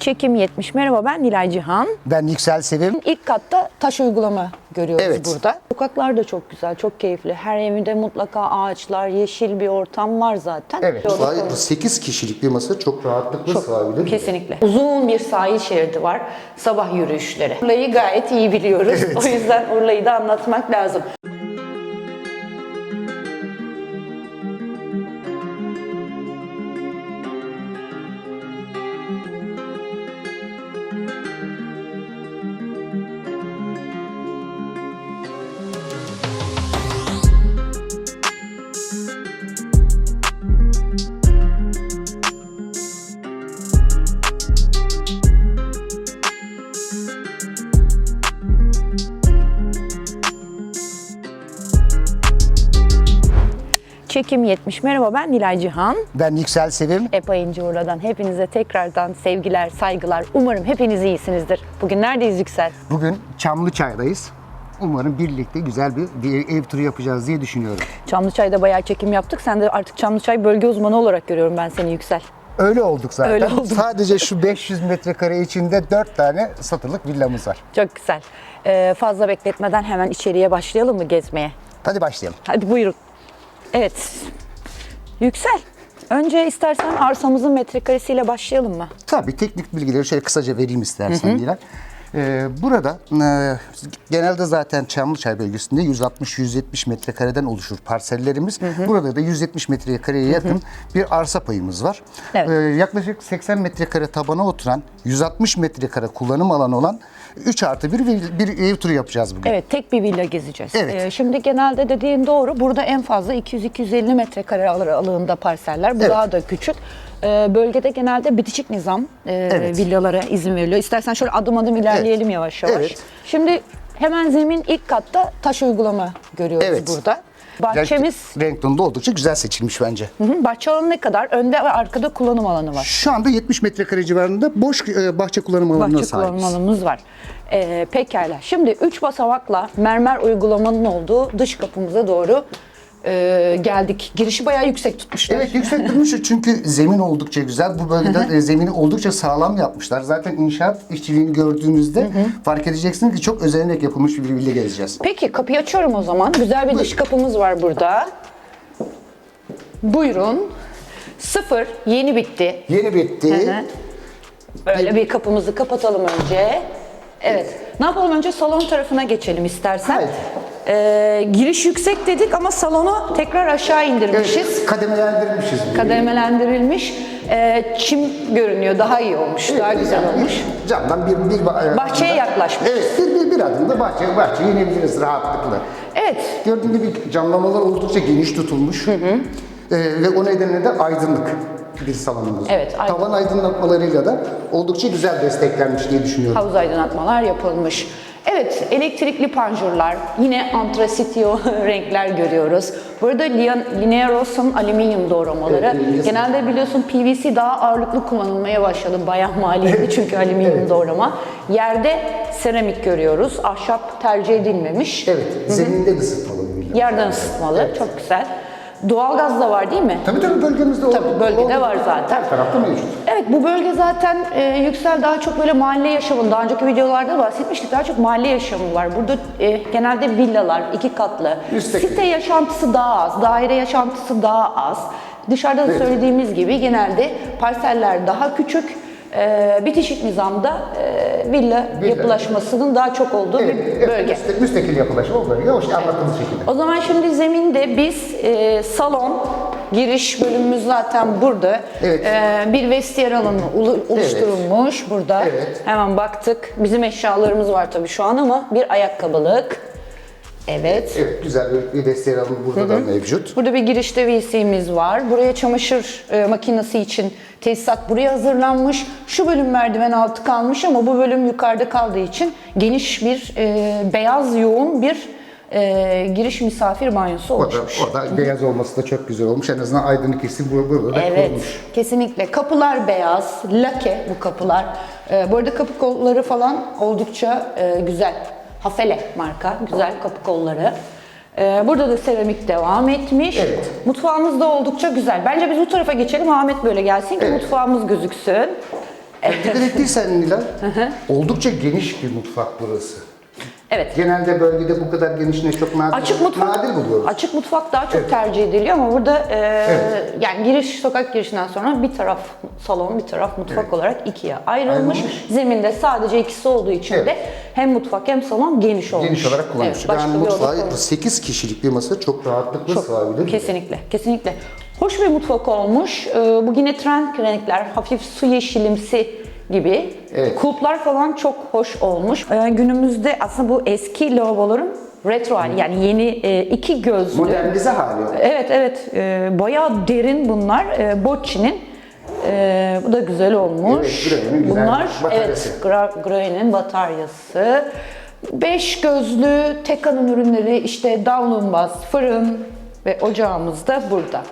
Çekim 70. Merhaba ben Nilay Cihan. Ben Yüksel Sevim. İlk katta taş uygulama görüyoruz Evet. burada. Sokaklar da çok güzel, çok keyifli. Her evinde mutlaka ağaçlar, yeşil bir ortam var zaten. Evet. Yolda- 8 kişilik bir masa çok rahatlıkla Çok, sığabilir. kesinlikle. Uzun bir sahil şeridi var. Sabah yürüyüşleri. Urla'yı gayet iyi biliyoruz. O yüzden Urla'yı da anlatmak lazım. Çekim 70. Merhaba ben Nilay Cihan. Ben Yüksel Sevim. Epa İnci Urla'dan hepinize tekrardan sevgiler, saygılar. Umarım hepiniz iyisinizdir. Bugün neredeyiz Yüksel? Bugün Çamlıçay'dayız. Umarım birlikte güzel bir, bir ev turu yapacağız diye düşünüyorum. Çamlıçay'da bayağı çekim yaptık. Sen de artık Çamlıçay bölge uzmanı olarak görüyorum ben seni Yüksel. Öyle olduk zaten. Öyle olduk. Sadece şu 500 metrekare içinde 4 tane satılık villamız var. Çok güzel. Ee, fazla bekletmeden hemen içeriye başlayalım mı gezmeye? Hadi başlayalım. Hadi buyurun. Evet. Yüksel. Önce istersen arsamızın metrekaresiyle başlayalım mı? Tabii teknik bilgileri şöyle kısaca vereyim istersen Nilay. Ee, burada e, genelde zaten Çamlıçay bölgesinde 160-170 metrekareden oluşur parsellerimiz. Burada da 170 metrekareye yakın bir arsa payımız var. Evet. Ee, yaklaşık 80 metrekare tabana oturan, 160 metrekare kullanım alanı olan 3 artı bir, bir, bir ev turu yapacağız bugün. Evet, tek bir villa gezeceğiz. Evet. Ee, şimdi genelde dediğin doğru. Burada en fazla 200-250 metrekare aralığında parseller. Bu Evet. daha da küçük. Ee, bölgede genelde bitişik nizam e, Evet. villalara izin veriliyor. İstersen şöyle adım adım ilerleyelim yavaş yavaş. Evet. Şimdi hemen zemin ilk katta taş uygulama görüyoruz Evet. burada. Bahçemiz, Renk, renk tonu da oldukça güzel seçilmiş bence. Hı hı, bahçe alanı ne kadar? Önde ve arkada kullanım alanı var. Şu anda 70 metrekare civarında boş e, bahçe kullanım alanına bahçe sahibiz. kullanım alanımız var. Ee, pekala. Şimdi üç basamakla mermer uygulamanın olduğu dış kapımıza doğru e, geldik. Girişi bayağı yüksek tutmuşlar. Evet yüksek durmuş çünkü zemin oldukça güzel. Bu bölgede e, zemini oldukça sağlam yapmışlar. Zaten inşaat işçiliğini gördüğünüzde fark edeceksiniz ki çok özenerek yapılmış bir villa gezeceğiz. Peki kapıyı açıyorum o zaman. Güzel bir dış kapımız var burada. Buyurun. Sıfır. Yeni bitti. Yeni bitti. Hı hı. Böyle bir kapımızı kapatalım önce. Evet. Ne yapalım önce salon tarafına geçelim istersen. Haydi. Ee, giriş yüksek dedik ama salonu tekrar aşağı indirmişiz. Evet, kademelendirmişiz. kademelendirilmiş. Ee, çim görünüyor. Daha iyi olmuş. daha güzel olmuş. Camdan bir, bir ba- Bahçeye yaklaşmış. Evet, bir, bir, bir adımda bahçe, bahçeye inebiliriz rahatlıkla. Evet. Gördüğün gibi camlamalar oldukça geniş tutulmuş. Ee, ve o nedenle de aydınlık bir salonumuz. Evet, aydın- Tavan aydınlatmalarıyla da oldukça güzel desteklenmiş diye düşünüyorum. Havuz aydınlatmalar yapılmış. Evet, elektrikli panjurlar, yine antrasitio renkler görüyoruz. Burada Linearos'un alüminyum doğramaları. Evet. Genelde biliyorsun PVC daha ağırlıklı kullanılmaya başladı. Bayağı maliyetli çünkü alüminyum doğrama. Yerde seramik görüyoruz. Ahşap tercih edilmemiş. Evet, zeminde ısıtmalı. Yerden ısıtmalı, çok güzel. Doğalgaz da var değil mi? Tabii tabii bölgemizde Tabii, bölgede o- var zaten. Her tarafta mevcut. Evet bu bölge zaten e, Yüksel daha çok böyle mahalle yaşamı, daha önceki videolarda da bahsetmiştik daha çok mahalle yaşamı var. Burada e, genelde villalar, iki katlı. Müstakil. Site yaşantısı daha az, daire yaşantısı daha az. Dışarıda da Evet. söylediğimiz gibi genelde parseller daha küçük. E, bitişik nizamda e, villa, Villa. yapılaşmasının daha çok olduğu Evet, bir evet, bölge. müstakil, müstakil yapılaşma o bölge. O işte anlattığımız şekilde. O zaman şimdi zeminde biz e, salon giriş bölümümüz zaten burada. Evet. E, bir vestiyer alanı oluşturulmuş burada. Evet. Hemen baktık. Bizim eşyalarımız var tabii şu an ama bir ayakkabılık. Evet. Evet, güzel bir, vestiyer alanı burada da mevcut. Burada bir girişte WC'miz var. Buraya çamaşır e, makinesi için tesisat buraya hazırlanmış. Şu bölüm merdiven altı kalmış ama bu bölüm yukarıda kaldığı için geniş bir e, beyaz yoğun bir e, giriş misafir banyosu Orada, oluşmuş. orada beyaz olması da çok güzel olmuş. En azından aydınlık hissi bu- burada da Evet, korunmuş. kesinlikle. Kapılar beyaz, lake bu kapılar. Ee, bu arada kapı kolları falan oldukça e, güzel. Hafele marka, güzel kapı kolları. Ee, burada da seramik devam etmiş. Evet. Mutfağımız da oldukça güzel. Bence biz bu tarafa geçelim, Ahmet böyle gelsin ki Evet. mutfağımız gözüksün. Dikkat ettiysen Nilay, oldukça geniş bir mutfak burası. Evet. Genelde bölgede bu kadar genişliğine çok nadir, Açık mutfak, nadir buluyoruz. açık mutfak daha çok tercih ediliyor ama burada e, yani giriş sokak girişinden sonra bir taraf salon, bir taraf mutfak olarak ikiye ayrılmış. Ayrılmış. Zeminde sadece ikisi olduğu için Evet. de hem mutfak hem salon geniş olmuş. Geniş olarak kullanmış. Evet, yani kullanmış. 8 kişilik bir masa çok rahatlıkla Çok, sığabilir. kesinlikle, kesinlikle. Hoş bir mutfak olmuş. Ee, bu yine trend renkler, hafif su yeşilimsi gibi. Evet. Kulplar falan çok hoş olmuş. Ee, günümüzde aslında bu eski lavaboların retro hali yani yeni e, iki gözlü. Modernize hali. Evet evet e, bayağı derin bunlar. E, Bocci'nin e, bu da güzel olmuş. Evet, bunlar bataryası. evet Greuel'in bataryası. Beş gözlü Teka'nın ürünleri işte davlumbaz, fırın ve ocağımız da burada.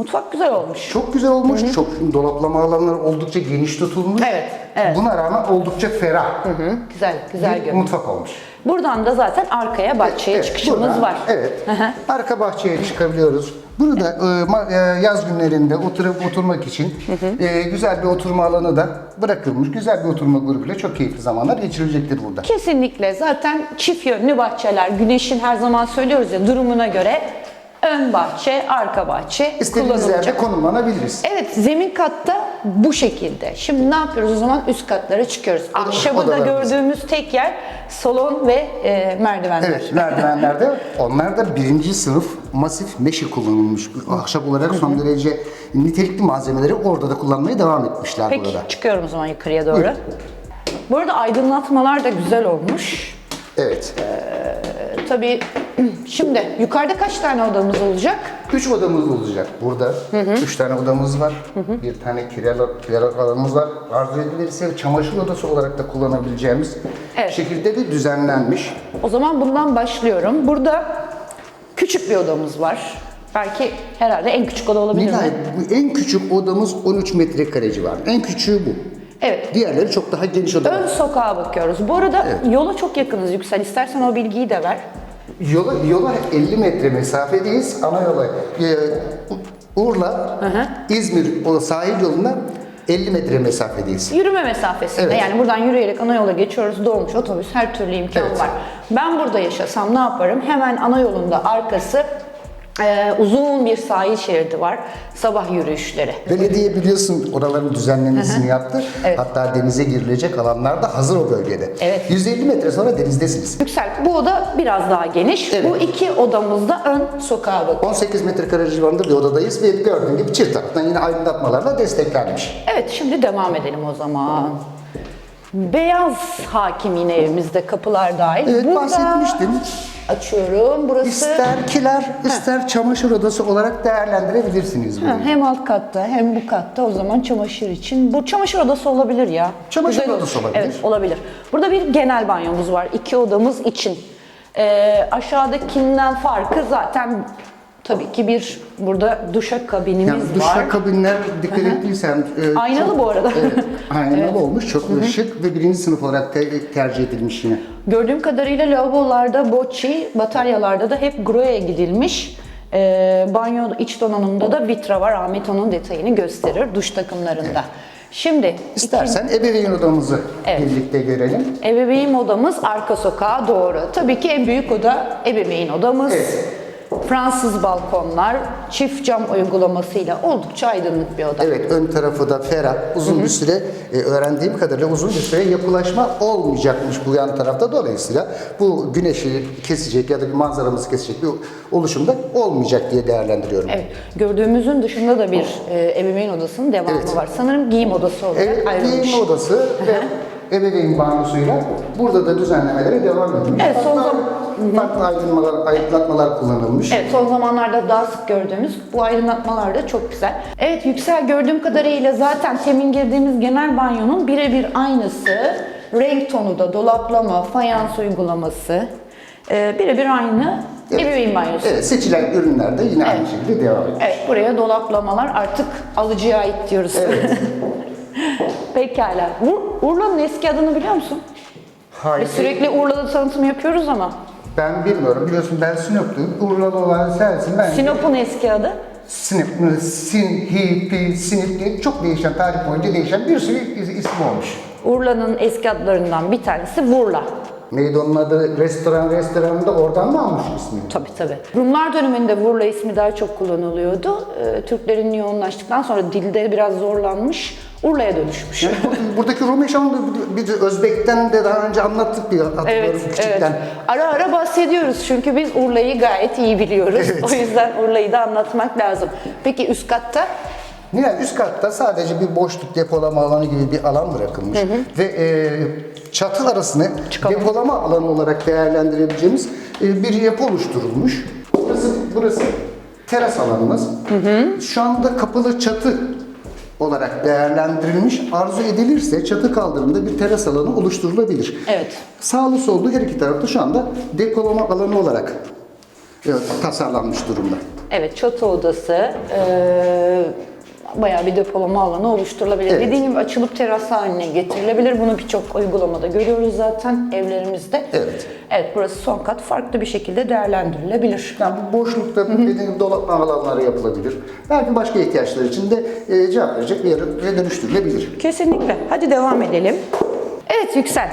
Mutfak güzel olmuş. Çok güzel olmuş. Çok dolaplama alanları oldukça geniş tutulmuş. Evet, evet. Buna rağmen oldukça ferah Hı, güzel, güzel bir görünüyor. mutfak olmuş. Buradan da zaten arkaya bahçeye Evet, çıkışımız buradan, var. Evet. Arka bahçeye çıkabiliyoruz. Burada e, ma- e, yaz günlerinde oturup oturmak için e, güzel bir oturma alanı da bırakılmış. Güzel bir oturma grubuyla çok keyifli zamanlar geçirilecektir burada. Kesinlikle. Zaten çift yönlü bahçeler, güneşin her zaman söylüyoruz ya durumuna göre ön bahçe, arka bahçe İstediğimiz yerde konumlanabiliriz. Evet, zemin katta bu şekilde. Şimdi ne yapıyoruz o zaman? Üst katlara çıkıyoruz. Ahşabı da odalarımız. gördüğümüz tek yer salon ve e, merdivenler. Evet, merdivenlerde onlar da birinci sınıf masif meşe kullanılmış. Ahşap olarak son derece nitelikli malzemeleri orada da kullanmaya devam etmişler Peki burada. çıkıyorum o zaman yukarıya doğru. Buyurun. Bu arada aydınlatmalar da güzel olmuş. Evet. Tabii şimdi yukarıda kaç tane odamız olacak? Üç odamız olacak burada. Üç tane odamız var. Bir tane kiral, kiral alanımız var. Arzu edilirse çamaşır odası olarak da kullanabileceğimiz Evet. şekilde de düzenlenmiş. O zaman bundan başlıyorum. Burada küçük bir odamız var. Belki herhalde en küçük oda olabilir Nilay, mi? bu en küçük odamız 13 metrekare civarı. En küçüğü bu. Evet. Diğerleri çok daha geniş odalar. Ön sokağa bakıyoruz. Bu arada yola çok yakınız Yüksel. İstersen o bilgiyi de ver. Yola, yola 50 metre mesafedeyiz. Ana yola e, Urla, İzmir o sahil yoluna 50 metre mesafedeyiz. Yürüme mesafesinde Evet. yani buradan yürüyerek ana yola geçiyoruz. Dolmuş, otobüs her türlü imkan Evet. var. Ben burada yaşasam ne yaparım? Hemen ana yolunda arkası e, uzun bir sahil şeridi var. Sabah yürüyüşleri. Belediye biliyorsun oraların düzenlemesini yaptı. Evet. Hatta denize girilecek alanlar da hazır o bölgede. Evet. 150 metre sonra denizdesiniz. Yüksel bu oda biraz daha geniş. Evet. Bu iki odamızda ön sokağa bakıyor. 18 metrekare civarında bir odadayız ve gördüğün gibi çift taraftan yine aydınlatmalarla desteklenmiş. Evet şimdi devam edelim o zaman. Beyaz hakim yine evimizde kapılar dahil. Evet, Burada bahsetmiştim. Açıyorum. Burası İster kiler, ister çamaşır odası olarak değerlendirebilirsiniz bunu. Ha, hem alt katta hem bu katta o zaman çamaşır için. Bu çamaşır odası olabilir ya. Çamaşır odası olabilir. Evet olabilir. Burada bir genel banyomuz var. iki odamız için. Ee, aşağıdakinden farkı zaten tabii ki bir burada duşakabinimiz Yani var. duşta kabinler dikkat ettiysen... e, Aynalı çok- bu arada. Evet, aynalı olmuş. Çok şık ve birinci sınıf olarak te- tercih edilmiş yine. Gördüğüm kadarıyla lavabolarda Bocci, bataryalarda da hep Gro'ya gidilmiş. Ee, banyo iç donanımda da Vitra var. Ahmet onun detayını gösterir duş takımlarında. Şimdi İstersen ebeveyn odamızı Evet. birlikte görelim. Ebeveyn odamız arka sokağa doğru. Tabii ki en büyük oda ebeveyn odamız. Evet. Fransız balkonlar, çift cam uygulamasıyla oldukça aydınlık bir oda. Evet, ön tarafı da ferah. Uzun bir süre, e, öğrendiğim kadarıyla uzun bir süre yapılaşma olmayacakmış bu yan tarafta. Dolayısıyla bu güneşi kesecek ya da manzaramızı kesecek bir oluşumda olmayacak diye değerlendiriyorum. Evet, gördüğümüzün dışında da bir e, ebeveyn odasının devamı Evet. var. Sanırım giyim odası olarak Evet, ayrılmış. giyinme odası ve ebeveyn banyosuyla burada da düzenlemelere devam edilmiş. Evet, son zaman- Farklı aydınlatmalar, aydınlatmalar kullanılmış. Evet son zamanlarda daha sık gördüğümüz bu aydınlatmalar da çok güzel. Evet Yüksel gördüğüm kadarıyla zaten temin girdiğimiz genel banyonun birebir aynısı. Renk tonu da dolaplama, fayans uygulaması. Ee, birebir aynı Evet. ebeveyn banyosu. Evet. Evet, seçilen ürünler de yine aynı şekilde devam ediyor. buraya dolaplamalar artık alıcıya ait diyoruz. Pekala. Ur- Urla'nın eski adını biliyor musun? Hayır, Biz sürekli Urla'da tanıtım yapıyoruz ama ben bilmiyorum. Biliyorsun ben Sinop'luyum. Urlalı olan sensin. Ben Sinop'un eski adı? Sinip, sin, hi, pi, sinip diye çok değişen, tarih boyunca değişen bir sürü is- isim olmuş. Urla'nın eski adlarından bir tanesi Vurla. Neydi onun adı? Restoran, restoranında oradan mı almış ismini? Tabii tabii. Rumlar döneminde Vurla ismi daha çok kullanılıyordu. Ee, Türklerin yoğunlaştıktan sonra dilde biraz zorlanmış, Urla'ya dönüşmüş. Yani bu- buradaki Rum yaşamını bir Özbek'ten de daha önce anlattık bir hatırlıyorum Evet, evet. küçükten. Ara ara bahsediyoruz çünkü biz Urla'yı gayet iyi biliyoruz. O yüzden Urla'yı da anlatmak lazım. Peki üst katta? Yani üst katta sadece bir boşluk depolama alanı gibi bir alan bırakılmış ve e, çatı arasını Çıkalım. depolama alanı olarak değerlendirebileceğimiz e, bir yapı oluşturulmuş. Burası, burası teras alanımız. Şu anda kapalı çatı olarak değerlendirilmiş. Arzu edilirse çatı kaldırımında bir teras alanı oluşturulabilir. Evet. Sağlı sollu her iki tarafta şu anda depolama alanı olarak e, tasarlanmış durumda. Evet, çatı odası, eee bayağı bir depolama alanı oluşturulabilir. Evet. Dediğim gibi açılıp teras haline getirilebilir. Bunu birçok uygulamada görüyoruz zaten evlerimizde. Evet. Evet, burası son kat farklı bir şekilde değerlendirilebilir. Yani bu boşlukta dediğim dolapma alanları yapılabilir. Belki başka ihtiyaçlar için de e, cevap verecek bir yere dönüştürülebilir. Kesinlikle. Hadi devam edelim. Evet Yüksel.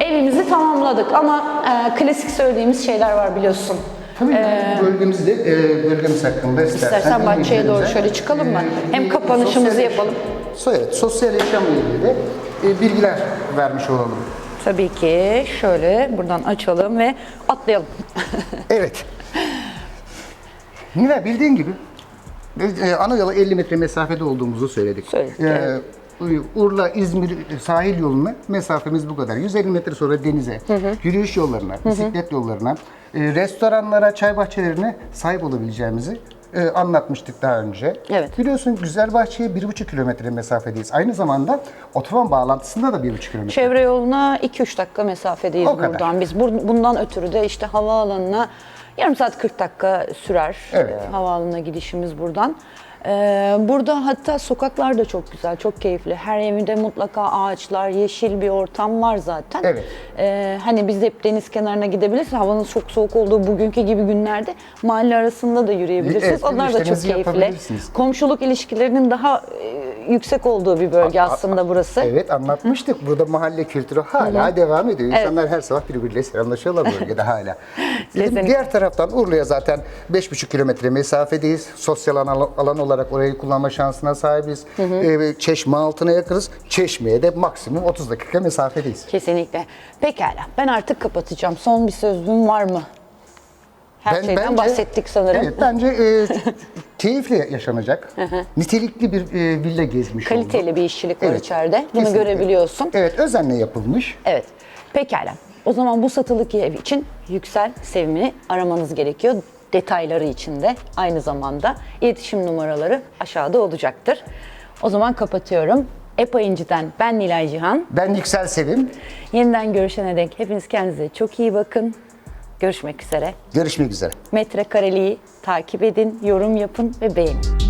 Evimizi tamamladık ama e, klasik söylediğimiz şeyler var biliyorsun. Tabii bu bölgemizi de e, bölgemiz hakkında istersen, İstersen bahçeye doğru şöyle çıkalım mı? e, Hem kapanışımızı sosyal- yapalım. Evet, sosyal yaşamla ilgili de e, bilgiler vermiş olalım. Tabii ki şöyle buradan açalım ve atlayalım. Evet. Nilay bildiğin gibi ana yola 50 metre mesafede olduğumuzu söyledik. Söyledik, E, evet. Urla İzmir sahil yoluna mesafemiz bu kadar. 150 metre sonra denize, yürüyüş yollarına, bisiklet yollarına, e, restoranlara, çay bahçelerine sahip olabileceğimizi e, anlatmıştık daha önce. Evet. Biliyorsun Güzelbahçe'ye 1,5 kilometre mesafedeyiz. Aynı zamanda otoban bağlantısında da 1,5 kilometre. Çevre yoluna 2-3 dakika mesafedeyiz O kadar. buradan. Biz bur- bundan ötürü de işte havaalanına yarım saat 40 dakika sürer Evet. e, havaalanına gidişimiz buradan. Ee, burada hatta sokaklar da çok güzel, çok keyifli. Her evinde mutlaka ağaçlar, yeşil bir ortam var zaten. Evet. Ee, hani biz hep deniz kenarına gidebiliriz. Havanın çok soğuk olduğu bugünkü gibi günlerde mahalle arasında da yürüyebilirsiniz. Evet, Onlar da çok keyifli. Komşuluk ilişkilerinin daha e, yüksek olduğu bir bölge aslında burası. Evet anlatmıştık. Burada mahalle kültürü hala devam ediyor. İnsanlar her sabah birbiriyle selamlaşıyorlar bu bölgede hala. Bizim Kesinlikle. diğer taraftan Urla'ya zaten 5,5 kilometre mesafedeyiz. Sosyal alan, alan olarak orayı kullanma şansına sahibiz. Ee, çeşme altına yakınız. Çeşmeye de maksimum 30 dakika mesafedeyiz. Kesinlikle. Pekala. Ben artık kapatacağım. Son bir sözlüğüm var mı? Her Ben- şeyden bence- bahsettik sanırım. Evet, bence e, keyifli yaşanacak. Nitelikli bir e, villa gezmiş Kaliteli olduk. bir işçilik var Evet, içeride. Bunu kesinlikle. görebiliyorsun. Evet, özenle yapılmış. Evet. Pekala. O zaman bu satılık ev için Yüksel Sevim'i aramanız gerekiyor. Detayları için de aynı zamanda iletişim numaraları aşağıda olacaktır. O zaman kapatıyorum. EPA İnci'den ben Nilay Cihan. Ben Yüksel Sevim. Yeniden görüşene dek hepiniz kendinize çok iyi bakın. Görüşmek üzere. Görüşmek üzere. Metrekareliği takip edin, yorum yapın ve beğenin.